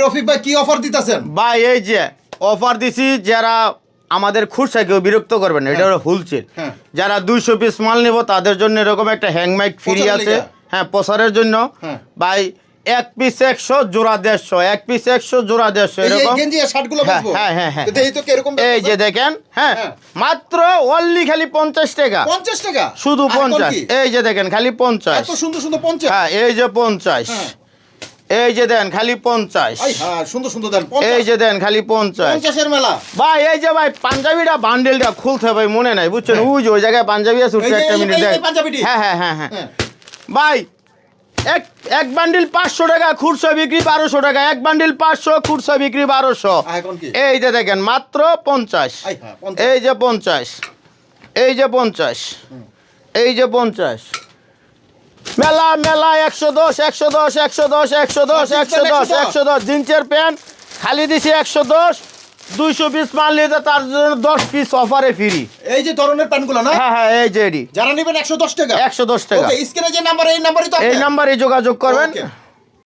রফিক ভাই কি অফার দিতেছেন? ভাই এই যে অফার দিছি যারা আমাদের খুচরা কেউ বিরক্ত করবেন এটা হলো হুলসেল হ্যাঁ। যারা দুইশো পিস মাল নিব তাদের জন্য এরকম একটা হ্যাংমাইক ফ্রি আছে। হ্যাঁ প্রসারের জন্য। হ্যাঁ। ভাই এক পিস একশো জোড়া দেড়শো এক পিস একশো জোড়া দেড়শো এই যে এরকম। হ্যাঁ, হ্যাঁ, হ্যাঁ, হ্যাঁ। এই যে দেখেন হ্যাঁ হ্যাঁ। মাত্র অনলি খালি পঞ্চাশ টাকা। 50 টাকা? শুধু পঞ্চাশ। এই যে দেখেন খালি পঞ্চাশ। সুন্দর সুন্দর 50 হ্যাঁ এই যে পঞ্চাশ। হ্যাঁ। এই যে দেন খালি পঞ্চাশ। হ্যাঁ সুন্দর সুন্দর দেন এই যে দেন খালি পঞ্চাশ। 50 মেলা। ভাই এই যে ভাই পাঞ্জাবিটা বান্ডেলটা খুলতে ভাই মনে নাই বুঝছেন? ওই যে ওই জায়গায় পাঞ্জাবি আছে হ্যাঁ। একটা মিনিট হ্যাঁ হ্যাঁ হ্যাঁ হ্যাঁ। হ্যাঁ। ভাই এক এক বান্ডিল পাঁচশো টাকা খুচরা বিক্রি বারোশো টাকা এক বান্ডিল পাঁচশো খুচরা বিক্রি বারোশো। এই যে দেখেন মাত্র পঞ্চাশ। আই হ্যাঁ 50 এই যে পঞ্চাশ। এই যে পঞ্চাশ। এই যে পঞ্চাশ। মেলা মেলা একশো দশ একশো দশ একশো দশ একশো দশ একশো দশ একশো দশ। জিন্সের প্যান্ট খালি দিছি একশো দশ দুইশো পিস মাল নিতে তার জন্য দশ পিস অফারে ফ্রি এই যে ধরনের প্যান্টগুলো না? হ্যাঁ হ্যাঁ এই যে এডি যারা নেবেন 110 টাকা। একশো দশ টাকা। স্ক্রিনে যে নাম্বার এই নাম্বারই তো এই? নাম্বারে যোগাযোগ করবেন.